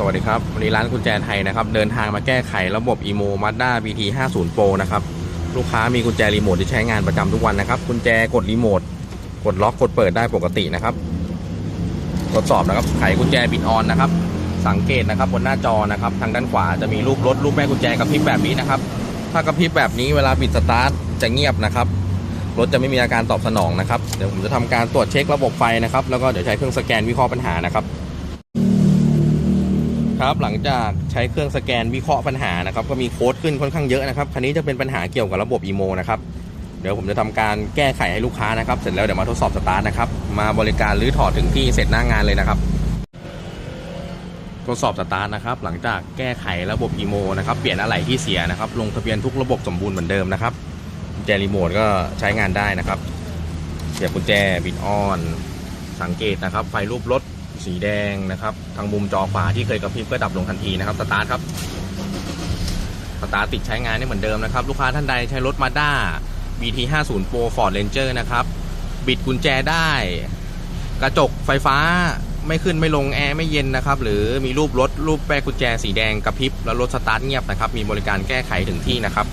สวัสดีครับ วันนี้ร้านกุญแจไทยนะครับ เดินทางมาแก้ไขระบบ EMO Mazda BT 50 Pro นะครับ ลูกค้ามีกุญแจรีโมทที่ใช้งานประจำทุกวันนะครับ กุญแจกดรีโมท กดล็อกกดเปิดได้ปกตินะครับ ทดสอบนะครับ ไขกุญแจบิดออนนะครับ สังเกตนะครับบนหน้าจอนะครับ ทางด้านขวาจะมีรูปรถรูปแม่กุญแจกระพริบแบบนี้นะครับ ถ้ากระพริบแบบนี้เวลาบิดสตาร์ทจะเงียบนะครับ รถจะไม่มีอาการตอบสนองนะครับ เดี๋ยวผมจะทำการตรวจเช็คระบบไฟนะครับ แล้วก็เดี๋ยวใช้เครื่องสแกนวิเคราะห์ปัญหานะครับ ครับหลังจากใช้เครื่องสแกนวิเคราะห์ปัญหานะครับก็มีโค้ดขึ้นค่อนข้างเยอะนะครับคันนี้จะเป็นปัญหาเกี่ยวกับระบบ EMO นะครับเดี๋ยวผมจะทำการแก้ไขให้ลูกค้านะครับ เสร็จแล้วเดี๋ยวมาทดสอบสตาร์ทนะครับมาบริการหรือถอดถึงที่เสร็จหน้างานเลยนะครับ ทดสอบสตาร์ทนะครับ หลังจากแก้ไขระบบ EMO นะครับเปลี่ยนอะไหล่ที่เสียนะครับ ลงทะเบียนทุกระบบสมบูรณ์เหมือนเดิมนะครับกุญแจรีโมทก็ใช้งานได้นะครับเสียบกุญแจบิดออน สังเกตนะครับ ไฟรูปรถ สีแดงนะครับ ทางมุมจอขวาที่เคยกระพริบก็ดับลงทันทีนะครับ สตาร์ทครับ สตาร์ทติดใช้งานได้เหมือนเดิมนะครับ ลูกค้าท่านใดใช้รถ Mazda BT 50 Pro Ford Ranger นะครับ บิดกุญแจได้ กระจกไฟฟ้าไม่ขึ้นไม่ลงแอร์ไม่เย็นนะครับ หรือมีรูปรถรูปแป้กุญแจสีแดงกระพริบแล้วรถสตาร์ทเงียบนะครับ มีบริการแก้ไขถึงที่นะครับ